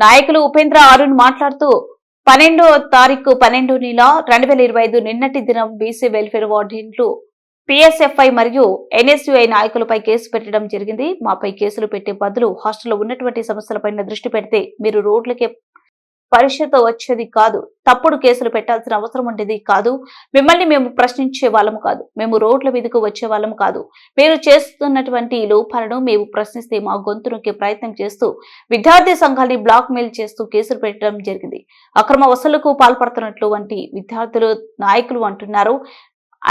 నాయకులు ఉపేంద్ర అరుణ్ మాట్లాడుతూ పన్నెండో తారీఖు పన్నెండు నెల రెండు వేల ఇరవై ఐదు నిన్నటి దినం బీసీ వెల్ఫేర్ వార్డెన్లు పిఎస్ఎఫ్ఐ మరియు ఎన్ఎస్యుఐ నాయకులపై కేసు పెట్టడం జరిగింది. మాపై కేసులు పెట్టే బదులు హాస్టల్లో ఉన్నటువంటి సమస్యలపై దృష్టి పెడితే మీరు రోడ్లకే పరిషత్ వచ్చేది కాదు. తప్పుడు కేసులు పెట్టాల్సిన అవసరం ఉండేది కాదు. మిమ్మల్ని మేము ప్రశ్నించే వాళ్ళము కాదు. మేము రోడ్ల మీదకు వచ్చే వాళ్ళము కాదు. మీరు చేస్తున్నటువంటి లోపాలను మేము ప్రశ్నిస్తే మా గొంతు నొక్కే ప్రయత్నం చేస్తూ విద్యార్థి సంఘాన్ని బ్లాక్ మెయిల్ చేస్తూ కేసులు పెట్టడం జరిగింది. అక్రమ వసూలకు పాల్పడుతున్నట్లు వంటి విద్యార్థులు నాయకులు అంటున్నారు.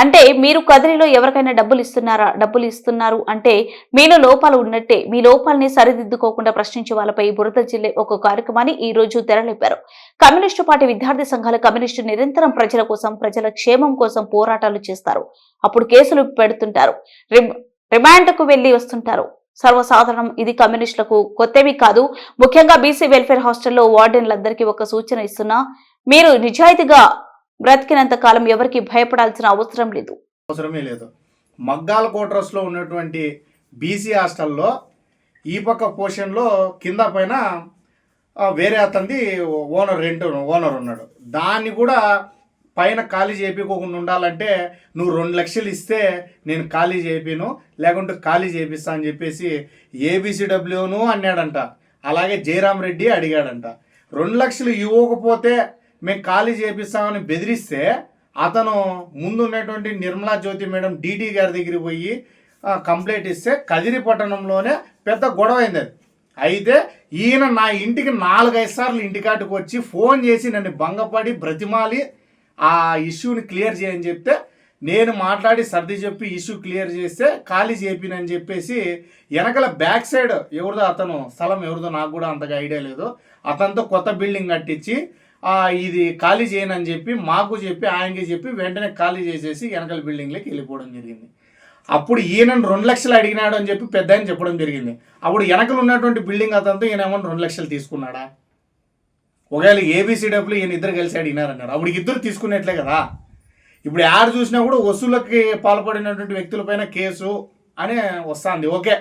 అంటే మీరు కదిలిలో ఎవరికైనా డబ్బులు ఇస్తున్నారా? డబ్బులు ఇస్తున్నారు అంటే మీలో లోపాలు ఉన్నట్టే మీ లోపాలని సరిదిద్దుకోకుండా ప్రశ్నించే వాళ్ళపై బురద జిల్లే ఒక కార్యక్రమాన్ని ఈ రోజు తెరలేపారు. కమ్యూనిస్టు పార్టీ విద్యార్థి సంఘాల కమ్యూనిస్టు నిరంతరం ప్రజల కోసం ప్రజల క్షేమం కోసం పోరాటాలు చేస్తారు. అప్పుడు కేసులు పెడుతుంటారు. రిమాండ్కు వెళ్ళి వస్తుంటారు. సర్వసాధారణం ఇది కమ్యూనిస్టులకు కొత్తవి కాదు. ముఖ్యంగా బీసీ వెల్ఫేర్ హాస్టల్లో వార్డెన్లందరికీ ఒక సూచన ఇస్తున్నా మీరు నిజాయితీగా బ్రతికినంత కాలం ఎవరికి భయపడాల్సిన అవసరం లేదు. అవసరమే లేదు. మగ్గాల కోట్రస్లో ఉన్నటువంటి బీసీ హాస్టల్లో ఈ పక్క పోర్షన్లో కింద పైన వేరే అతనిది ఓనర్ రెంట్ ఓనర్ ఉన్నాడు. దాన్ని కూడా పైన ఖాళీ చేయించుకోకుండా ఉండాలంటే నువ్వు రెండు లక్షలు ఇస్తే నేను ఖాళీ చేయిను లేకుంటే ఖాళీ చేపిస్తా అని చెప్పేసి ఏబిసిడబ్ల్యూను అన్నాడంట. అలాగే జయరాం రెడ్డి అడిగాడంట. రెండు లక్షలు ఇవ్వకపోతే మేము ఖాళీ చేపిస్తామని బెదిరిస్తే అతను ముందు ఉన్నటువంటి నిర్మలా జ్యోతి మేడం డీటీ గారి దగ్గరికి పోయి కంప్లైంట్ ఇస్తే కదిరి పట్టణంలోనే పెద్ద గొడవ అయింది అది. అయితే ఈయన నా ఇంటికి నాలుగైదు సార్లు ఇంటికాటికి వచ్చి ఫోన్ చేసి నన్ను భంగపడి బ్రతిమాలి ఆ ఇష్యూని క్లియర్ చేయని చెప్తే నేను మాట్లాడి సర్ది చెప్పి ఇష్యూ క్లియర్ చేస్తే ఖాళీ చేపినని చెప్పేసి వెనకల బ్యాక్ సైడ్ ఎవరిదో అతను స్థలం ఎవరిదో నాకు కూడా అంతగా ఐడియా లేదు. అతనితో కొత్త బిల్డింగ్ కట్టించి ఇది ఖాళీ చేయనని చెప్పి మాకు చెప్పి ఆయనకి చెప్పి వెంటనే ఖాళీ చేసేసి వెనకల బిల్డింగ్లోకి వెళ్ళిపోవడం జరిగింది. అప్పుడు ఈయనను రెండు లక్షలు అడిగినాడు అని చెప్పి పెద్ద ఆయన చెప్పడం జరిగింది. అప్పుడు వెనకలు ఉన్నటువంటి బిల్డింగ్ అతనితో ఈయన ఏమన్నా రెండు లక్షలు తీసుకున్నాడా? ఒకవేళ ఏబీసీడబ్ల్యూ ఈయన ఇద్దరు కలిసి అడిగినారన్నారు. అప్పుడు ఇద్దరు తీసుకున్నట్లే కదా. ఇప్పుడు యాడ్ చూసినా కూడా వసూళ్ళకి పాల్పడినటువంటి వ్యక్తులపైన కేసు అని వస్తుంది. ఓకే.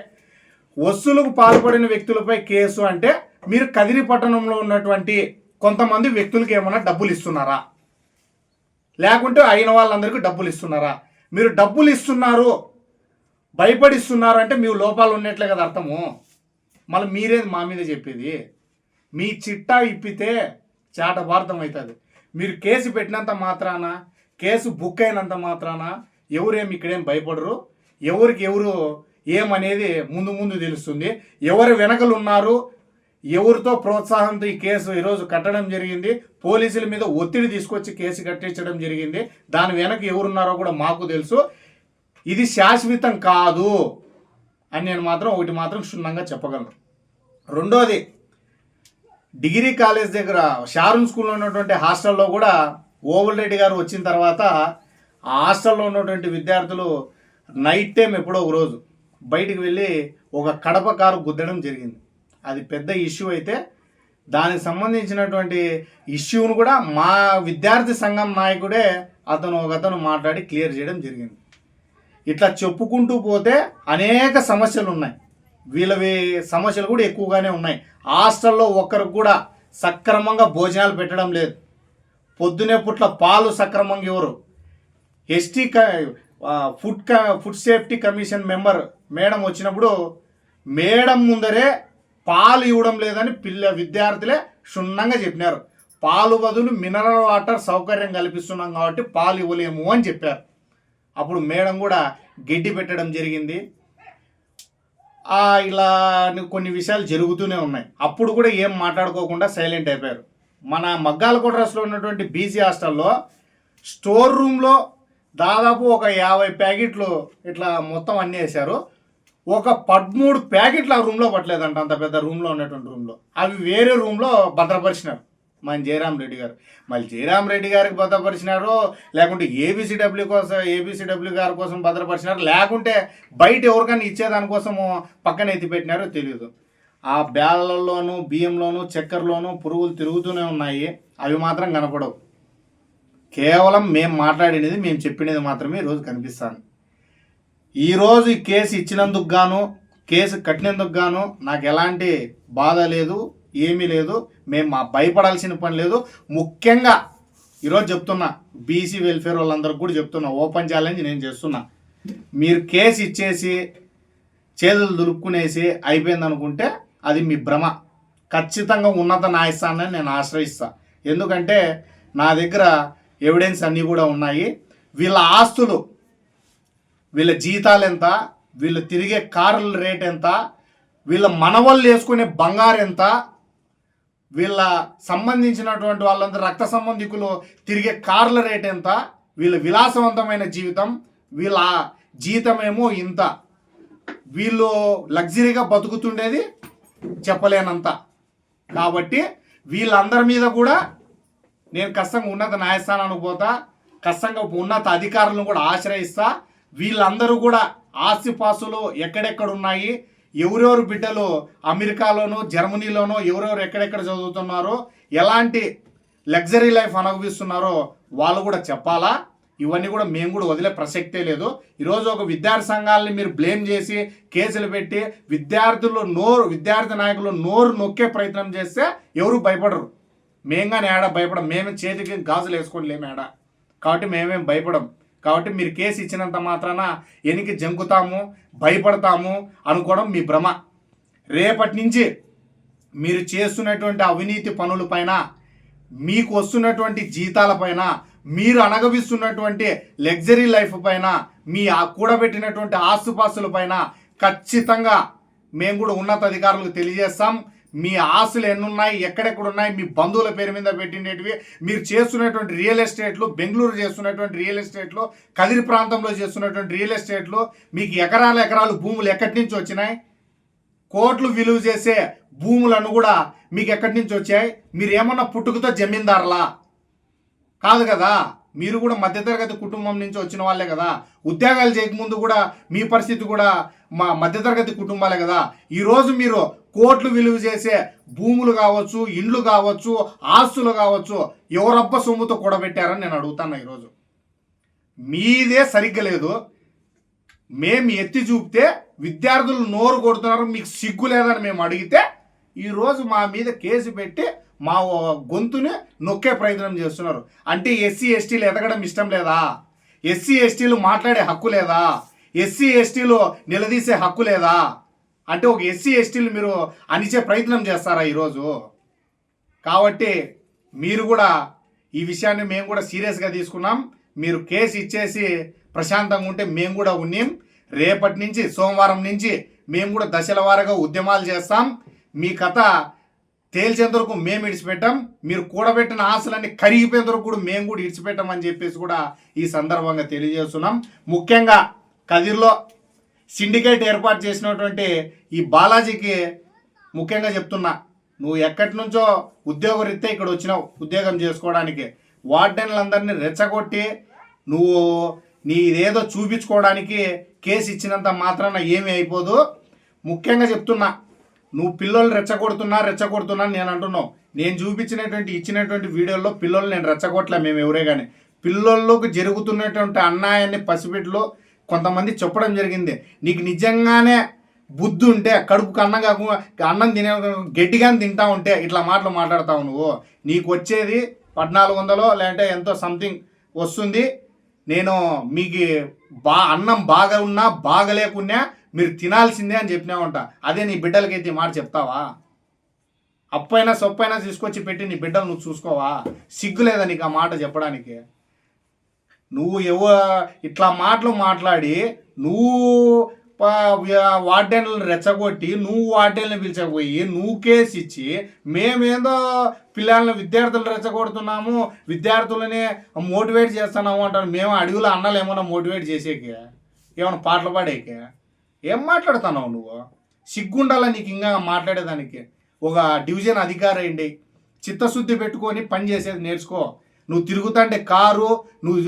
వస్తువులకు పాల్పడిన వ్యక్తులపై కేసు అంటే మీరు కదిరి పట్టణంలో ఉన్నటువంటి కొంతమంది వ్యక్తులకి ఏమైనా డబ్బులు ఇస్తున్నారా? లేకుంటే అయిన వాళ్ళందరికీ డబ్బులు ఇస్తున్నారా? మీరు డబ్బులు ఇస్తున్నారు భయపడిస్తున్నారు అంటే మీ లోపాలు ఉన్నట్లే కదా అర్థము. మళ్ళీ మీరేది మా మీద చెప్పేది? మీ చిట్టా ఇప్పితే చాట అవుతుంది. మీరు కేసు పెట్టినంత మాత్రాన కేసు బుక్ అయినంత మాత్రాన ఎవరేమి ఇక్కడేం భయపడరు. ఎవరికి ఎవరు ఏమనేది ముందు ముందు తెలుస్తుంది. ఎవరు వెనకలు ఉన్నారు ఎవరితో ప్రోత్సాహంతో ఈ కేసు ఈరోజు కట్టడం జరిగింది? పోలీసుల మీద ఒత్తిడి తీసుకొచ్చి కేసు కట్టించడం జరిగింది. దాని వెనక ఎవరున్నారో కూడా మాకు తెలుసు. ఇది శాశ్వతం కాదు అని నేను మాత్రం ఒకటి మాత్రం క్షుణ్ణంగా చెప్పగలను. రెండోది డిగ్రీ కాలేజ్ దగ్గర షారూన్ స్కూల్లో ఉన్నటువంటి హాస్టల్లో కూడా ఓవల్ రెడ్డి గారు వచ్చిన తర్వాత ఆ హాస్టల్లో ఉన్నటువంటి విద్యార్థులు నైట్ టైం ఎప్పుడో ఒక రోజు బయటికి వెళ్ళి ఒక కడప కారు గుద్దడం జరిగింది. అది పెద్ద ఇష్యూ అయితే దానికి సంబంధించినటువంటి ఇష్యూను కూడా మా విద్యార్థి సంఘం నాయకుడే అతను ఒక అతను మాట్లాడి క్లియర్ చేయడం జరిగింది. ఇట్లా చెప్పుకుంటూ పోతే అనేక సమస్యలు ఉన్నాయి. వీళ్ళవి సమస్యలు కూడా ఎక్కువగానే ఉన్నాయి. హాస్టల్లో ఒక్కరికి కూడా సక్రమంగా భోజనాలు పెట్టడం లేదు. పొద్దునే పుట్ల పాలు సక్రమంగా ఇవ్వరు. ఎస్టీ క ఫుడ్ క food safety commission member madam వచ్చినప్పుడు మేడం ముందరే పాలు ఇవ్వడం లేదని పిల్ల విద్యార్థులే క్షుణ్ణంగా చెప్పినారు. పాలు బదులు మినరల్ వాటర్ సౌకర్యం కల్పిస్తున్నాం కాబట్టి పాలు ఇవ్వలేము అని చెప్పారు. అప్పుడు మేడం కూడా గడ్డి పెట్టడం జరిగింది. ఇలా కొన్ని విషయాలు జరుగుతూనే ఉన్నాయి. అప్పుడు కూడా ఏం మాట్లాడుకోకుండా సైలెంట్ అయిపోయారు. మన మగ్గాల కోట్రస్లో ఉన్నటువంటి బీసీ హాస్టల్లో స్టోర్ రూమ్లో దాదాపు ఒక యాభై ప్యాకెట్లు ఇట్లా మొత్తం అన్నీ వేశారు ఒక పదమూడు ప్యాకెట్లు ఆ రూమ్లో పట్టలేదంట అంత పెద్ద రూమ్లో ఉన్నటువంటి రూమ్లో. అవి వేరే రూమ్లో భద్రపరిచినారు. మన జయరామ్ రెడ్డి గారు. మళ్ళీ జయరామ్ రెడ్డి గారికి భద్రపరిచినారు లేకుంటే ఏబీసీడబ్ల్యూ కోసం ఏబీసీడబ్ల్యూ గారి కోసం భద్రపరిచినారు లేకుంటే బయట ఎవరికైనా ఇచ్చేదానికోసము పక్కన ఎత్తి పెట్టినారో తెలియదు ఆ బ్యాలల్లోనూ బియ్యంలోనూ చక్కెరలోనూ పురుగులు తిరుగుతూనే ఉన్నాయి. అవి మాత్రం కనపడవు. కేవలం మేము మాట్లాడినది మేము చెప్పినది మాత్రమే ఈరోజు కనిపిస్తాను ఈరోజు ఈ కేసు ఇచ్చినందుకు గాను కేసు కట్టినందుకు గాను నాకు ఎలాంటి బాధ లేదు ఏమీ లేదు. మేము మా భయపడాల్సిన పని లేదు. ముఖ్యంగా ఈరోజు చెప్తున్నా బీసీ వెల్ఫేర్ వాళ్ళందరికీ కూడా చెప్తున్నా ఓపెన్ ఛాలెంజ్ నేను చేస్తున్నా. మీరు కేసు ఇచ్చేసి చేతులు దులుపుకునేసి అయిపోయింది అనుకుంటే అది మీ భ్రమ. ఖచ్చితంగా ఉన్నత న్యాయస్థానాన్ని నేను ఆశ్రయిస్తా. ఎందుకంటే నా దగ్గర ఎవిడెన్స్ అన్నీ కూడా ఉన్నాయి. వీళ్ళ ఆస్తులు వీళ్ళ జీతాలు ఎంత? వీళ్ళు తిరిగే కార్ల రేట్ ఎంత? వీళ్ళ మనవాళ్ళు వేసుకునే బంగారు ఎంత? వీళ్ళ సంబంధించినటువంటి వాళ్ళందరూ రక్త సంబంధికులు తిరిగే కార్ల రేట్ ఎంత? వీళ్ళ విలాసవంతమైన జీవితం వీళ్ళ జీతమేమో ఇంత. వీళ్ళు లగ్జరీగా బతుకుతుండేది చెప్పలేనంత. కాబట్టి వీళ్ళందరి మీద కూడా నేను కష్టంగా ఉన్నత న్యాయస్థానానికి పోతా కష్టంగా ఉన్నత అధికారులను కూడా ఆశ్రయిస్తా వీళ్ళందరూ కూడా ఆస్తిపాస్తులు ఎక్కడెక్కడ ఉన్నాయి ఎవరెవరు బిడ్డలు అమెరికాలోనో జర్మనీలోనో ఎవరెవరు ఎక్కడెక్కడ చదువుతున్నారో ఎలాంటి లగ్జరీ లైఫ్ అనుభవిస్తున్నారో వాళ్ళు కూడా చెప్పాలా? ఇవన్నీ కూడా మేము కూడా వదిలే ప్రసక్తే లేదు. ఈరోజు ఒక విద్యార్థి సంఘాలని మీరు బ్లేమ్ చేసి కేసులు పెట్టి విద్యార్థులు నోరు విద్యార్థి నాయకులు నోరు నొక్కే ప్రయత్నం చేస్తే ఎవరు భయపడరు. మేము కానీ ఏడా భయపడం? మేమే చేతికి గాజులు వేసుకొని లేము ఏడ. కాబట్టి మేమేం భయపడం. కాబట్టి మీరు కేసు ఇచ్చినంత మాత్రాన ఎనికి జంకుతాము భయపడతాము అనుకోవడం మీ భ్రమ. రేపటి నుంచి మీరు చేస్తున్నటువంటి అవినీతి పనులపైన మీకు వస్తున్నటువంటి జీతాలపైన మీరు అనగవిస్తున్నటువంటి లగ్జరీ లైఫ్ పైన మీ ఆ కూడబెట్టినటువంటి ఆస్తుపాస్తుల పైన ఖచ్చితంగా మేము కూడా ఉన్నత అధికారులకు తెలియజేస్తాం. మీ ఆస్తులు ఎన్నున్నాయి ఎక్కడెక్కడ ఉన్నాయి మీ బంధువుల పేరు మీద పెట్టినవి మీరు చేస్తున్నటువంటి రియల్ ఎస్టేట్లు బెంగళూరు చేస్తున్నటువంటి రియల్ ఎస్టేట్లు కదిరి ప్రాంతంలో చేస్తున్నటువంటి రియల్ ఎస్టేట్లు మీకు ఎకరాల ఎకరాలు భూములు ఎక్కడి నుంచి వచ్చినాయి? కోట్లు విలువ చేసే భూములను కూడా మీకు ఎక్కడి నుంచి వచ్చాయి? మీరు ఏమన్నా పుట్టుకతో జమీందారులా? కాదు కదా. మీరు కూడా మధ్యతరగతి కుటుంబం నుంచి వచ్చిన వాళ్ళే కదా. ఉద్యోగాలు చేయకముందు కూడా మీ పరిస్థితి కూడా మా మధ్యతరగతి కుటుంబాలే కదా. ఈరోజు మీరు కోట్లు విలువ చేసే భూములు కావచ్చు ఇండ్లు కావచ్చు ఆస్తులు కావచ్చు ఎవరబ్బ సొమ్ముతో కూడబెట్టారని నేను అడుగుతాను ఈరోజు మీదే సరిగ్గా లేదు. మేము ఎత్తి చూపితే విద్యార్థులు నోరు కొడుతున్నారు మీకు సిగ్గు లేదని మేము అడిగితే ఈరోజు మా మీద కేసు పెట్టి మా గొంతునే నొక్కే ప్రయత్నం చేస్తున్నారు. అంటే ఎస్సీ ఎస్టీలు ఎదగడం ఇష్టం లేదా? ఎస్సీ ఎస్టీలు మాట్లాడే హక్కు లేదా? ఎస్సీ ఎస్టీలు నిలదీసే హక్కు లేదా? అంటే ఒక ఎస్సీ ఎస్టీలు మీరు అనిచే ప్రయత్నం చేస్తారా ఈరోజు? కాబట్టి మీరు కూడా ఈ విషయాన్ని మేము కూడా సీరియస్గా తీసుకున్నాం. మీరు కేసు ఇచ్చేసి ప్రశాంతంగా ఉంటే మేము కూడా ఉన్నాం. రేపటి నుంచి సోమవారం నుంచి మేము కూడా దశల వారీగా ఉద్యమాలు చేస్తాం. మీ కథ తేల్చేంత వరకు మేము ఇడిచిపెట్టాం. మీరు కూడబెట్టిన ఆశలన్నీ కరిగిపోయేంత వరకు కూడా మేము కూడా ఇడిచిపెట్టామని చెప్పేసి కూడా ఈ సందర్భంగా తెలియజేస్తున్నాం. ముఖ్యంగా కదిర్లో సిండికేట్ ఏర్పాటు చేసినటువంటి ఈ బాలాజీకి ముఖ్యంగా చెప్తున్నా నువ్వు ఎక్కడి నుంచో ఉద్యోగరీత్యా ఇక్కడ వచ్చినావు ఉద్యోగం చేసుకోవడానికి. వార్డెన్లందరినీ రెచ్చగొట్టి నువ్వు నీ ఇదేదో చూపించుకోవడానికి కేసు ఇచ్చినంత మాత్రాన ఏమీ అయిపోదు. ముఖ్యంగా చెప్తున్నా నువ్వు పిల్లలు రెచ్చగొడుతున్నా రెచ్చగొడుతున్నా నేను అంటున్నావు. నేను చూపించినటువంటి ఇచ్చినటువంటి వీడియోల్లో పిల్లలు నేను రెచ్చగొట్టలే మేము ఎవరే కానీ పిల్లల్లోకి జరుగుతున్నటువంటి అన్యాయాన్ని పసిబిడ్డలు కొంతమంది చెప్పడం జరిగింది. నీకు నిజంగానే బుద్ధి ఉంటే కడుపుకు అన్నం కాకుండా అన్నం తినే గట్టిగా తింటా ఉంటే ఇట్లా మాటలు మాట్లాడతావు నువ్వు. నీకు వచ్చేది పద్నాలుగు వందలో లేదంటే ఎంతో సంథింగ్ వస్తుంది. నేను మీకు బా అన్నం బాగా ఉన్నా బాగలేకున్నా మీరు తినాల్సిందే అని చెప్పినావంట. అదే నీ బిడ్డలకైతే మాట చెప్తావా? అప్పైనా సొప్పైనా తీసుకొచ్చి పెట్టి నీ బిడ్డలు నువ్వు చూసుకోవా? సిగ్గులేదా నీకు ఆ మాట చెప్పడానికి? నువ్వు ఎవ ఇట్లా మాటలు మాట్లాడి నువ్వు వార్డెన్లను రెచ్చగొట్టి నువ్వు వార్డెన్లు పిలిచకపోయి నువ్వు కేసు ఇచ్చి మేమేందో పిల్లల్ని విద్యార్థులు రెచ్చగొడుతున్నాము విద్యార్థులని మోటివేట్ చేస్తున్నాము అంటారు. మేము అడుగులో అన్నలు ఏమన్నా మోటివేట్ చేసేకే? ఏమైనా పాటలు పాడేకే? ఏం మాట్లాడుతున్నావు నువ్వు? సిగ్గుండాలా నీకు ఇంకా మాట్లాడేదానికి? ఒక డివిజన్ అధికారి అయింది చిత్తశుద్ధి పెట్టుకొని పని చేసేది నేర్చుకో. నువ్వు తిరుగుతుంటే కారు నువ్వు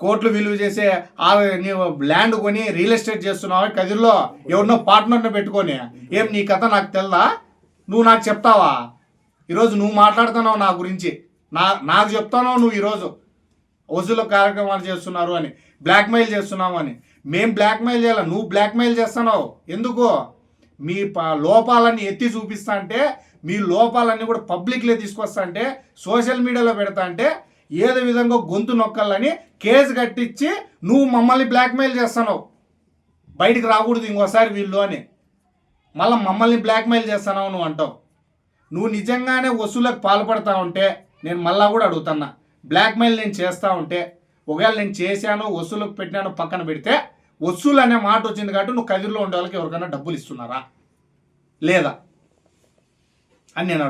కోట్లు విలువ చేసే ఆ నీవు ల్యాండ్ కొని రియల్ ఎస్టేట్ చేస్తున్నావు? కదిలో ఎవరినో పార్ట్నర్ని పెట్టుకొని. ఏం నీ కథ నాకు తెల్దా? నువ్వు నాకు చెప్తావా? ఈరోజు నువ్వు మాట్లాడుతున్నావు నా గురించి. నా నాకు చెప్తానో నువ్వు ఈరోజు. వసూలు కార్యక్రమాలు చేస్తున్నారు అని బ్లాక్మెయిల్ చేస్తున్నావు అని. మేం బ్లాక్మెయిల్ చేయాలి? నువ్వు బ్లాక్మెయిల్ చేస్తున్నావు. ఎందుకు? మీ లోపాలన్నీ ఎత్తి చూపిస్తా అంటే మీ లోపాలన్నీ కూడా పబ్లిక్లో తీసుకొస్తా అంటే సోషల్ మీడియాలో పెడతా అంటే ఏదో విధంగా గొంతు నొక్కాలని కేసు కట్టించి నువ్వు మమ్మల్ని బ్లాక్మెయిల్ చేస్తున్నావు. బయటికి రాకూడదు ఇంకోసారి వీళ్ళు అని. మళ్ళీ మమ్మల్ని బ్లాక్మెయిల్ చేస్తున్నావు నువ్వు అంటావు. నువ్వు నిజంగానే వసూలకు పాల్పడతా ఉంటే నేను మళ్ళా కూడా అడుగుతున్నా. బ్లాక్మెయిల్ నేను చేస్తూ ఉంటే ఒకవేళ నేను చేశాను వసూలకు పెట్టినాను పక్కన పెడితే వసూలు అనే మాట వచ్చింది కాబట్టి నువ్వు కదిరిలో ఉండే వాళ్ళకి ఎవరికైనా డబ్బులు ఇస్తున్నారా? లేదా? అని నేను